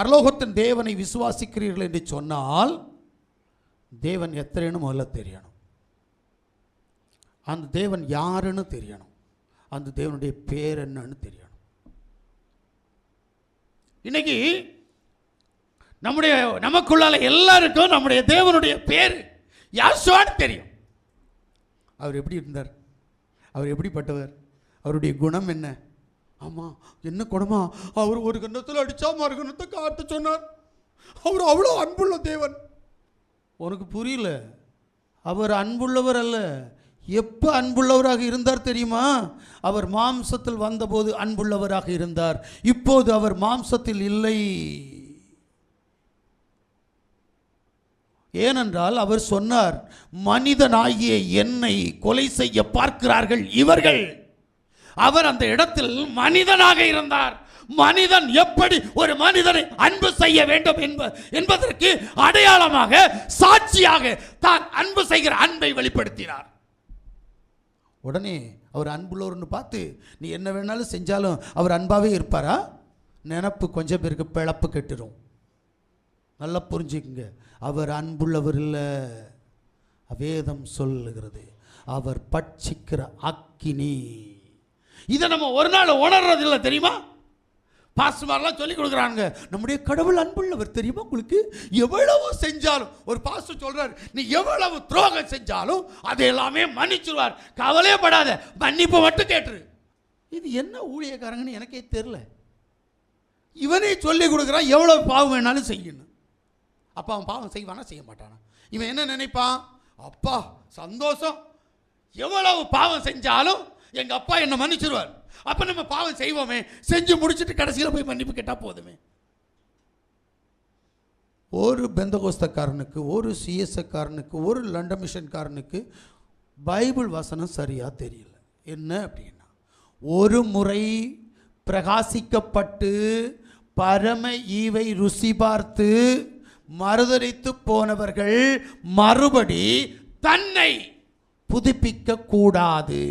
பரலோகத்தின் தேவனை விசுவாசிக்கிறீர்கள் என்று சொன்னால் தேவன் எத்தனைன்னு முதல்ல தெரியணும். அந்த தேவன் யாருன்னு தெரியணும். அந்த தேவனுடைய பேர் என்னன்னு தெரியணும். இன்னைக்கு நம்முடைய நமக்குள்ளால எல்லாருக்கும் நம்முடைய தேவனுடைய பேர் யாசுவான்னு தெரியும். அவர் எப்படி இருந்தார்? அவர் எப்படிப்பட்டவர்? அவருடைய குணம் என்ன? ஆமாம் என்ன குணமா? அவர் ஒரு கண்ணத்தில் அடித்தா மறு கண்ணத்தை காட்ட சொன்னார். அவர் அவ்வளோ அன்புள்ள தேவன். உனக்கு புரியல. அவர் அன்புள்ளவர் அல்ல. எப்போ அன்புள்ளவராக இருந்தார் தெரியுமா? அவர் மாம்சத்தில் வந்தபோது அன்புள்ளவராக இருந்தார். இப்போது அவர் மாம்சத்தில் இல்லை. ஏனென்றால் அவர் சொன்னார் மனிதனாகிய என்னை கொலை செய்ய பார்க்கிறார்கள் இவர்கள். அவர் அந்த இடத்தில் மனிதனாக இருந்தார். மனிதன் எப்படி ஒரு மனிதனை அன்பு செய்ய வேண்டும் என்ப என்பதற்கு அடையாளமாக சாட்சியாக தான் அன்பு செய்கிற அன்பை வெளிப்படுத்தினார். உடனே அவர் அன்புள்ளவர்னு பார்த்து நீ என்ன வேணாலும் செஞ்சாலும் அவர் அன்பாகவே இருப்பாரா? நினப்பு கொஞ்சம் பேருக்கு பிழப்பு கெட்டுரும். நல்லா புரிஞ்சுக்குங்க. அவர் அன்புள்ளவர் இல்லை. வேதம் சொல்லுகிறது. அவர் பட்சிக்கிற அக்கினி. இதை நம்ம ஒரு நாள் உணர்றது இல்லை தெரியுமா? பாஸ்மாரெலாம் சொல்லி கொடுக்குறாங்க நம்முடைய கடவுள் அன்புள்ளவர் தெரியுமா உங்களுக்கு? எவ்வளவு செஞ்சாலும் ஒரு பாஸ்டர் சொல்றாரு நீ எவ்வளவு துரோகம் செஞ்சாலும் அதை எல்லாமே மன்னிச்சிருவார். கவலையப்படாத மன்னிப்பு மட்டும் கேட்டுரு. இது என்ன ஊழியக்காரங்கன்னு எனக்கே தெரில இவனே சொல்லி கொடுக்குறான் எவ்வளவு பாவம் வேணாலும் செய்யணும். அப்பா அவன் பாவம் செய்வானா? செய்ய மாட்டானா? இவன் என்ன நினைப்பான்? அப்பா சந்தோஷம். எவ்வளவு பாவம் செஞ்சாலும் எங்கள் அப்பா என்னை மன்னிச்சிருவார். அப்போ நம்ம பாவம் செய்வோமே செஞ்சு முடிச்சிட்டு கடைசியில் போய் மன்னிப்பு கேட்டால் போதுமே. ஒரு பெந்தகோஸ்தக்காரனுக்கு ஒரு சிஎஸ்எக்காரனுக்கு ஒரு லண்டன் மிஷன்காரனுக்கு பைபிள் வசனம் சரியாக தெரியல. என்ன அப்படின்னா ஒரு முறை பிரகாசிக்கப்பட்டு பரம ஈவை ருசி பார்த்து மறுதளித்து போனவர்கள் மறுபடி தன்னை புதுப்பிக்க கூடாது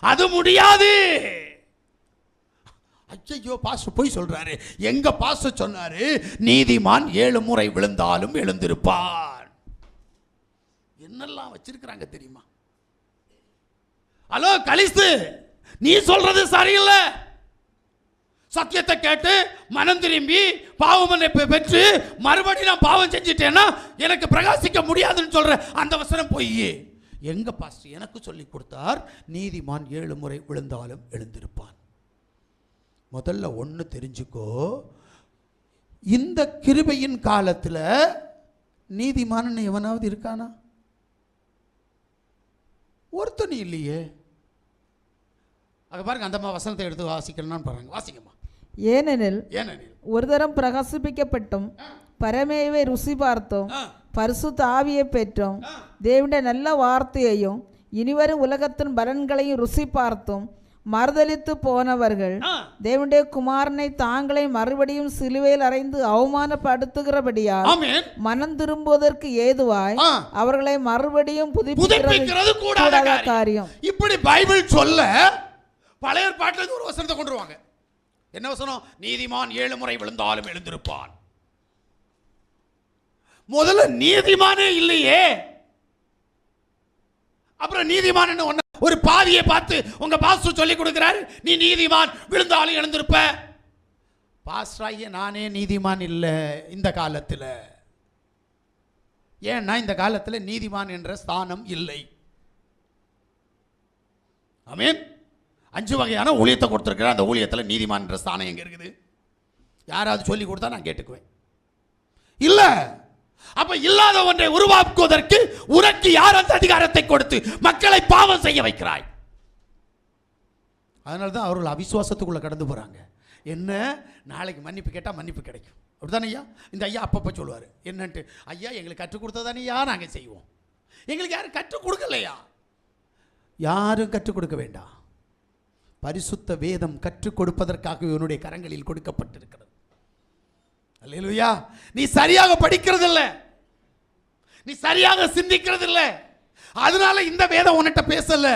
அது முடியாது. ஐயோ பாச போய் சொல்றாரு. எங்க பாச சொன்னாரு நீதிமான் ஏழு முறை விழுந்தாலும் எழுந்திருப்பான். என்னெல்லாம் வச்சிருக்கிறாங்க தெரியுமா? ஹலோ கலிஸ்து நீ சொல்றது சரியில்லை. சத்தியத்தை கேட்டு மனம் திரும்பி பாவம் பெற்று மறுபடியும் நான் பாவம் செஞ்சிட்டேன்னா எனக்கு பிரகாசிக்க முடியாதுன்னு சொல்ற அந்த வசனம் போய் எங்க பாஸ்டர் எனக்கு சொல்லி கொடுத்தார் நீதிமான் ஏழு முறை விழுந்தாலும் எழுந்திருப்பான். முதல்ல ஒன்று தெரிஞ்சுக்கோ இந்த கிருபையின் காலத்தில் நீதிமானன் எவனாவது இருக்கானா? ஒருத்தனும் இல்லையே. அங்க பாருங்க அந்த அம்மா வசனத்தை எடுத்து வாசிக்கணும்னு பாருங்க. வாசிங்கம்மா. ஏனெனில் ஏனெனில் ஒரு தரம் பிரகாசிப்பிக்கப்பட்டும் பரமேவை ருசி பார்த்தோம் பரிசுத்த ஆவியை பெற்றோம். தேவனுடைய நல்ல வார்த்தையையும் இனிவரும் உலகத்தின் பலன்களையும் ருசி பார்த்தும் மறுதலித்து போனவர்கள் தேவனுடைய குமாரனை தாங்களே மறுபடியும் சிலுவையில் அறைந்து அவமானப்படுத்துகிறபடியால் ஆமென். மனம் திரும்புவதற்கு ஏதுவாய் அவர்களை மறுபடியும் புதுப்பிக்கிறது கூடாத காரியம். இப்படி பைபிள் சொல்ல பழைய ஏற்பாட்டுல இருந்து ஒரு வசனத்தை கொண்டு வருவாங்க. என்ன வசனம்? நீதிமான் ஏழு முறை விழுந்தாலும் எழுந்திருப்பான். முதல்ல நீதிமானே இல்லையே. அப்புறம் நீதிமான் என்ன ஒரு பாவியை பார்த்து உங்க பாஸ்டர் சொல்லி கொடுக்கிறாரு நீ நீதிமான் விழுந்தாலும் எழுந்திருப்ப. பாஸ்டராகிய நானே நீதிமான் இல்லை இந்த காலத்தில். ஏன்னா இந்த காலத்தில் நீதிமான் என்ற ஸ்தானம் இல்லை. அமீன் அஞ்சு வகையான ஊழியத்தை கொடுத்துருக்கிற அந்த ஊழியத்தில் நீதிமான் என்ற ஸ்தானம் எங்கே இருக்குது? யாராவது சொல்லி கொடுத்தா நான் கேட்டுக்குவேன். இல்லை அப்ப இல்லாத ஒன்றை உருவாக்குவதற்கு உனக்கு யார் அந்த அதிகாரத்தை கொடுத்து மக்களை பாவம் செய்ய வைக்கிறாய்? அதனால தான் அவர்கள் அவிசுவாசத்துக்குள்ளே கடந்து போறாங்க. என்ன? நாளைக்கு மன்னிப்பு கேட்டால் மன்னிப்பு கிடைக்கும். அப்படிதானே ஐயா? இந்த ஐயா அப்பப்போ சொல்லுவார். என்னன்ட்டு ஐயா எங்களுக்கு கற்றுக் கொடுத்ததானே ஐயா? நாங்கள் செய்வோம். எங்களுக்கு யாரும் கற்றுக் கொடுக்கலையா? யாரும் கற்றுக் கொடுக்க வேண்டாம். பரிசுத்த வேதம் கற்றுக் கொடுப்பதற்காக இவனுடைய கரங்களில் கொடுக்கப்பட்டிருக்கிறது. அல்லேலூயா. நீ சரியாக படிக்கிறது இல்லை நீ சரியாக சிந்திக்கிறது இல்லை அதனால இந்த வேதம் உன்கிட்ட பேசல.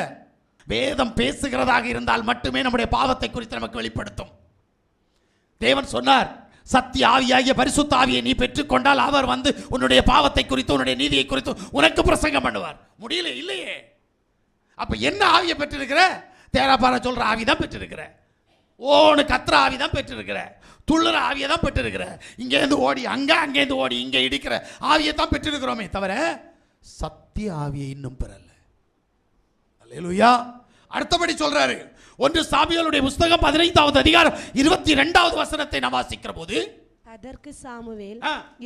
வேதம் பேசுகிறதாக இருந்தால் மட்டுமே நம்முடைய பாவத்தை குறித்து நமக்கு வெளிப்படுத்தும். தேவன் சொன்னார் சத்திய ஆவியாகிய பரிசுத்த ஆவியை நீ பெற்றுக்கொண்டால் அவர் வந்து உன்னுடைய பாவத்தை குறித்து உன்னுடைய நீதியை குறித்து உனக்கு பிரசங்கம் பண்ணுவார். முடியல இல்லையே. அப்ப என்ன ஆவியை பெற்றிருக்கிற? தேராப்பார சொல்ற ஆவி தான் பெற்றிருக்கிற. ஓனு கத்திர ஆவி தான் பெற்றிருக்கிற. துள்ளுற ஆவியை தான் பெற்றிருக்கிற. இங்கேருந்து ஓடி அங்கே அங்கேருந்து ஓடி இங்கே இடிக்கிற ஆவியை தான் பெற்றிருக்கிறோமே தவிர சத்திய ஆவியை இன்னும் பெறல. அல்லேலூயா. அடுத்தபடி சொல்றாரு ஒன்று சாமியலுடைய புஸ்தகம் பதினைந்தாவது அதிகாரம் இருபத்தி ரெண்டாவது வசனத்தை நான் வாசிக்கிற போது அதற்கு சாமுவேல்.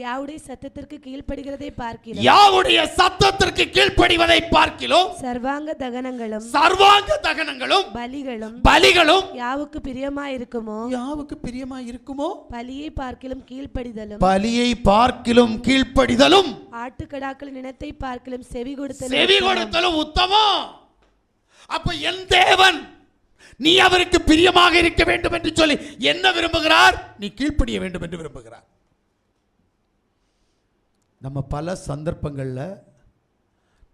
யாவுடைய சத்தத்திற்கு கீழ்ப்படுகிறதை பார்க்கிறோம். யாவுடைய சத்தத்திற்கு கீழ்ப்படிவதை பார்க்கிலும் சர்வாங்க தகனங்களும் சர்வாங்க தகனங்களும் பலிகளும் பலிகளும் யாவுக்கு பிரியமாயிருக்குமோ? யாவுக்கு பிரியமா இருக்குமோ பலியை பார்க்கிலும் கீழ்ப்படிதலும் பலியை பார்க்கிலும் கீழ்ப்படிதலும் ஆட்டுக்கடாக்களின் இனத்தை பார்க்கிலும் செவி கொடுத்தலும் செவி கொடுத்தலும் உத்தமம். அப்ப என் தேவன் நீ அவருக்கு பிரியமாக இருக்க வேண்டும் என்று சொல்லி என்ன விரும்புகிறார்? நீ கீழ்ப்படிய வேண்டும் என்று விரும்புகிறார். நம்ம பல சந்தர்ப்பங்களில்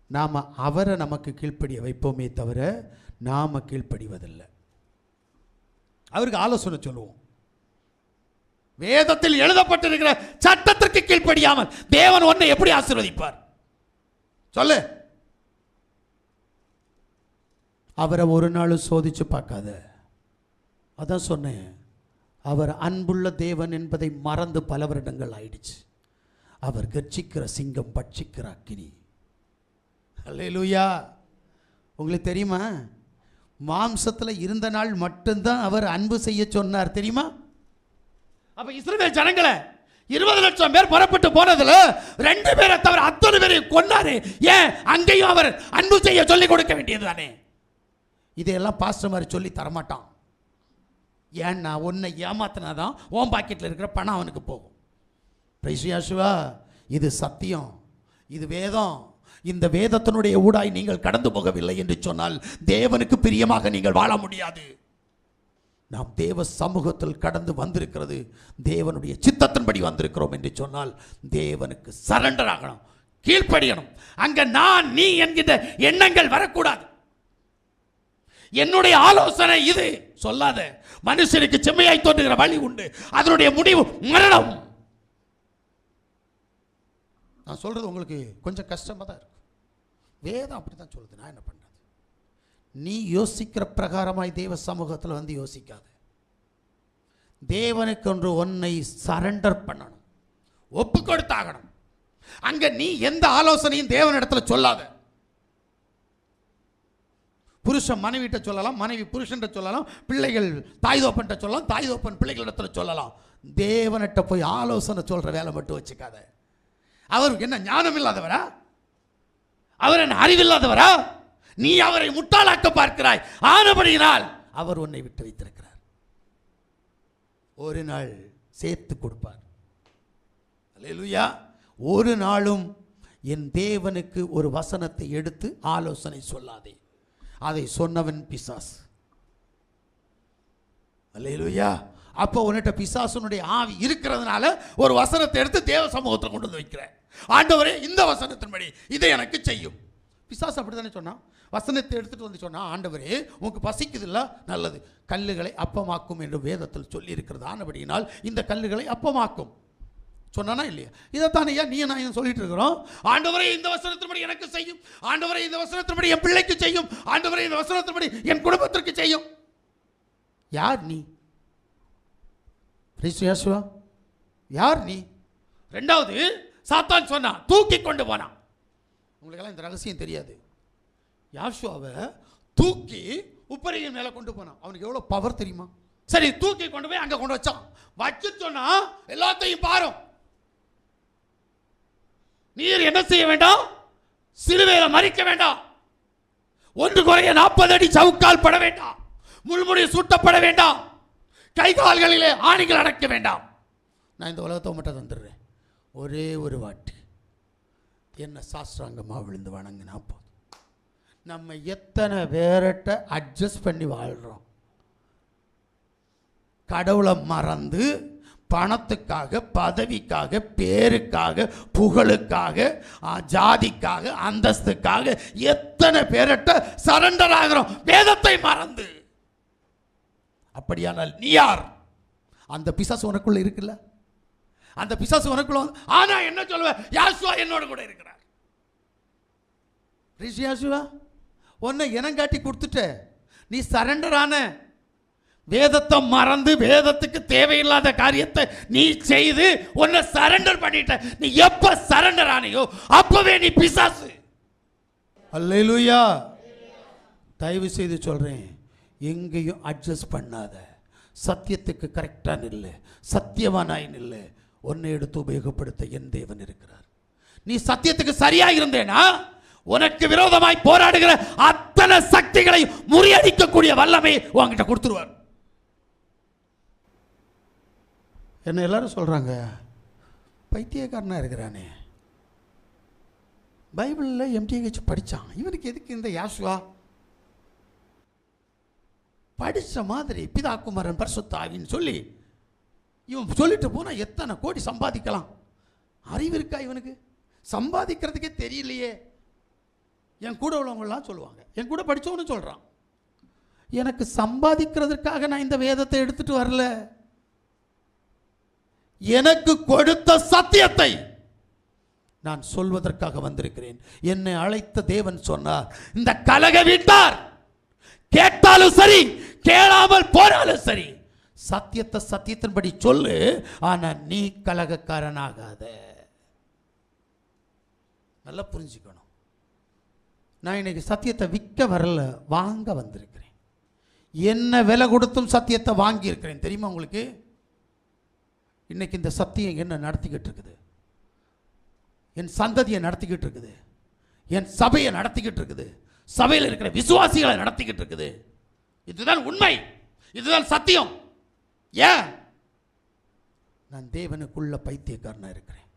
நாம் அவரை நமக்கு கீழ்ப்படிய வைப்போமே தவிர நாம் கீழ்ப்படிவதில்லை. அவருக்கு ஆலோசனை சொல்லுவோம். வேதத்தில் எழுதப்பட்டிருக்கிற சட்டத்திற்கு கீழ்ப்படியாமல் தேவன் ஒன்றை எப்படி ஆசீர்வதிப்பார்? சொல்லு. அவரை ஒரு நாளும் சோதித்து பார்க்காத. அதான் சொன்னேன். அவர் அன்புள்ள தேவன் என்பதை மறந்து பல வருடங்கள் ஆயிடுச்சு. அவர் கர்ச்சிக்கிற சிங்கம் பட்சிக்கிற அக்கினி. அல்லேலூயா உங்களுக்கு தெரியுமா? மாம்சத்தில் இருந்த நாள் மட்டும்தான் அவர் அன்பு செய்ய சொன்னார். தெரியுமா? அப்போ இஸ்ரேல் ஜனங்களை இருபது லட்சம் பேர் புறப்பட்டு போனதுல ரெண்டு பேரை தவிர அத்தனை பேரையும் கொன்னாரு. ஏன்? அங்கேயும் அவர் அன்பு செய்ய சொல்லிக் கொடுக்க வேண்டியது தானே இதையெல்லாம் பாஸ்டர் மாதிரி சொல்லி தரமாட்டான். ஏன்னா உன்னை ஏமாத்தினாதான் ஓம் பாக்கெட்டில் இருக்கிற பணம் அவனுக்கு போகும். பிரைசியாசுவா இது சத்தியம் இது வேதம். இந்த வேதத்தினுடைய ஊடாய் நீங்கள் கடந்து போகவில்லை என்று சொன்னால் தேவனுக்கு பிரியமாக நீங்கள் வாழ முடியாது. நாம் தேவ சமூகத்தில் கடந்து வந்திருக்கிறது தேவனுடைய சித்தத்தின்படி வந்திருக்கிறோம் என்று சொன்னால் தேவனுக்கு சரண்டர் ஆகணும் கீழ்ப்படியணும். அங்கே நான் நீ என்கின்ற எண்ணங்கள் வரக்கூடாது. என்னுடைய ஆலோசனை இது. சொல்லாத. மனுஷனுக்கு செம்மையாய் தோன்றுகிற வழி உண்டு. அதனுடைய முடிவு மரணம். நான் சொல்றது உங்களுக்கு கொஞ்சம் கஷ்டமாக தான் இருக்கும் வேதம் அப்படி தான் சொல்லுது. நான் என்ன பண்ணுறது நீ யோசிக்கிற பிரகாரமாய் தேவ சமூகத்தில் வந்து யோசிக்காத. தேவனுக்கு ஒன்று உன்னை சரண்டர் பண்ணணும். ஒப்பு கொடுத்தாகணும் அங்க நீ எந்த ஆலோசனையும் தேவனிடத்துல சொல்லாத. புருஷன் மனைவிட்ட சொல்லலாம் மனைவி புருஷன்ட்ட சொல்லலாம் பிள்ளைகள் தாய் தோப்பன்ட்ட சொல்லலாம் தாய் தோப்பன் பிள்ளைகளிடத்தில் சொல்லலாம். தேவனிட்ட போய் ஆலோசனை சொல்கிற வேலை மட்டும் வச்சுக்காத. அவருக்கு என்ன ஞானம் இல்லாதவரா? அவர் என்ன அறிவில்லாதவரா நீ அவரை முட்டாளாக்க பார்க்கிறாய். ஆனபடியினால் அவர் உன்னை விட்டு வைத்திருக்கிறார். ஒரு நாள் சேர்த்து கொடுப்பார். அல்லேலூயா. ஒரு நாளும் என் தேவனுக்கு ஒரு வசனத்தை எடுத்து ஆலோசனை சொல்லாதே. அதை சொன்னவன் பிசாஸ் அல்லையா அப்போ உன்னிட்ட பிசாசுனுடைய ஆவி இருக்கிறதுனால ஒரு வசனத்தை எடுத்து தேவ சமூகத்தில் கொண்டு வந்து வைக்கிறேன். ஆண்டவரே இந்த வசனத்தின்படி இதை எனக்கு செய்யும். பிசாஸ் அப்படி தானே சொன்னான் வசனத்தை எடுத்துட்டு வந்து சொன்னால் ஆண்டவரே உனக்கு பசிக்குதில்ல? நல்லது. கல்லுகளை அப்பமாக்கும் என்று வேதத்தில் சொல்லி அப்படினால் ஆனபடியினால் இந்த கல்லுகளை அப்பமாக்கும். சொன்னானா இல்லையா? இதைத்தான் ஐயா நீ நான் சொல்லிட்டு இருக்கிறோம் ஆண்டவரை இந்த வசனத்தின்படி எனக்கு செய்யும். ஆண்டவரை இந்த வசனத்தின்படி என் பிள்ளைக்கு செய்யும். ஆண்டவரை இந்த வசனத்தின்படி என் குடும்பத்திற்கு செய்யும். யார் நீ? பிரிசுயாசுவா யார் நீ? ரெண்டாவது சாத்தான் சொன்னான் தூக்கி கொண்டு போனான் உங்களுக்கெல்லாம் இந்த ரகசியம் தெரியாது. யாஷுவாவை தூக்கி உப்பரியின் மேலே கொண்டு போனான் அவனுக்கு எவ்வளோ பவர் தெரியுமா? சரி தூக்கி கொண்டு போய் அங்கே கொண்டு வச்சான். வச்சு சொன்னால் எல்லாத்தையும் பாரும். நீர் என்ன செய்ய வேண்டாம்? சிலுவையில் மறிக்க வேண்டாம். ஒன்று குறைய நாற்பது அடி சவுக்கால் பட வேண்டாம். முள்முடி சூட்டப்பட வேண்டாம். கை கால்களிலே ஆணிகள் அடைக்க வேண்டாம். நான் இந்த உலகத்தை மட்டும் தந்துடுறேன். ஒரே ஒரு வாட்டி என்ன சாஸ்திராங்கமாக விழுந்து வணங்கினா போதும். நம்ம எத்தனை பேர்கிட்ட அட்ஜஸ்ட் பண்ணி வாழ்கிறோம் கடவுளை மறந்து பணத்துக்காக பதவிக்காக பேருக்காக புகழுக்காக ஜாதிக்காக அந்தஸ்துக்காக எத்தனை பேர்கிட்ட சரண்டர் ஆகிறோம்? வேதத்தை மறந்து. அப்படியானால் நீ யார்? அந்த பிசாசு உனக்குள்ள இருக்குல்ல? அந்த பிசாசு உனக்குள்ள ஆனா என்ன சொல்லுவேன் யாசுவா என்னோட கூட இருக்கிறார். ரிஷி யாசுவா உன்னை இனங்காட்டி கொடுத்துட்ட. நீ சரண்டர் ஆன வேதத்தை மறந்து வேதத்துக்கு தேவையில்லாத காரியத்தை நீ செய்து உன்னை சரண்டர் பண்ணிட்ட. நீ எப்ப சரண்டர் ஆனையோ அப்பவே நீ பிசாசு. அல்லேலூயா. தயவு செய்து சொல்றேன் எங்கேயும் அட்ஜஸ்ட் பண்ணாத. சத்தியத்துக்கு கரெக்டாக நில்லு. சத்தியவானாய் நில்லு. உன்னை எடுத்து உபயோகப்படுத்த என் தேவன் இருக்கிறார். நீ சத்தியத்துக்கு சரியாக இருந்தேனா? உனக்கு விரோதமாய் போராடுகிற அத்தனை சக்திகளை முறியடிக்கக்கூடிய வல்லமை உங்ககிட்ட கொடுத்துருவார். என்ன எல்லாரும் சொல்கிறாங்க பைத்தியக்காரனாக இருக்கிறானே. பைபிளில் எம்டிஹெச் படித்தான் இவனுக்கு எதுக்கு இந்த யாசுவா? படித்த மாதிரி பிதா குமாரன் பரிசுத்தாவின்னு சொல்லி இவன் சொல்லிட்டு போனால் எத்தனை கோடி சம்பாதிக்கலாம். அறிவு இருக்கா இவனுக்கு? சம்பாதிக்கிறதுக்கே தெரியலையே. என் கூட உள்ளவங்களாம் சொல்லுவாங்க. என் கூட படிச்சவனும் சொல்கிறான் எனக்கு சம்பாதிக்கிறதுக்காக நான் இந்த வேதத்தை எடுத்துகிட்டு வரல. எனக்கு கொடுத்த சத்தியத்தை நான் சொல்வதற்காக வந்திருக்கிறேன். என்னை அழைத்த தேவன் சொன்னார் இந்த கலக வீட்டார் கேட்டாலும் சரி கேளாமல் போனாலும் சரி சத்தியத்தை சத்தியத்தின்படி சொல்லு ஆனா நீ கலகக்காரனாகாத. நல்லா புரிஞ்சுக்கணும். நான் இன்னைக்கு சத்தியத்தை விற்க வரல வாங்க வந்திருக்கிறேன். என்ன விலை கொடுத்தும் சத்தியத்தை வாங்கியிருக்கிறேன் தெரியுமா உங்களுக்கு? இன்றைக்கி இந்த சத்தியம் என்ன நடத்திக்கிட்டு இருக்குது என் சந்ததியை நடத்திக்கிட்டு இருக்குது என் சபையை நடத்திக்கிட்டு இருக்குது சபையில் இருக்கிற விசுவாசிகளை நடத்திக்கிட்டு இருக்குது இதுதான் உண்மை. இதுதான் சத்தியம். ஏன்? நான் தேவனுக்குள்ள பைத்தியக்காரனாக இருக்கிறேன்.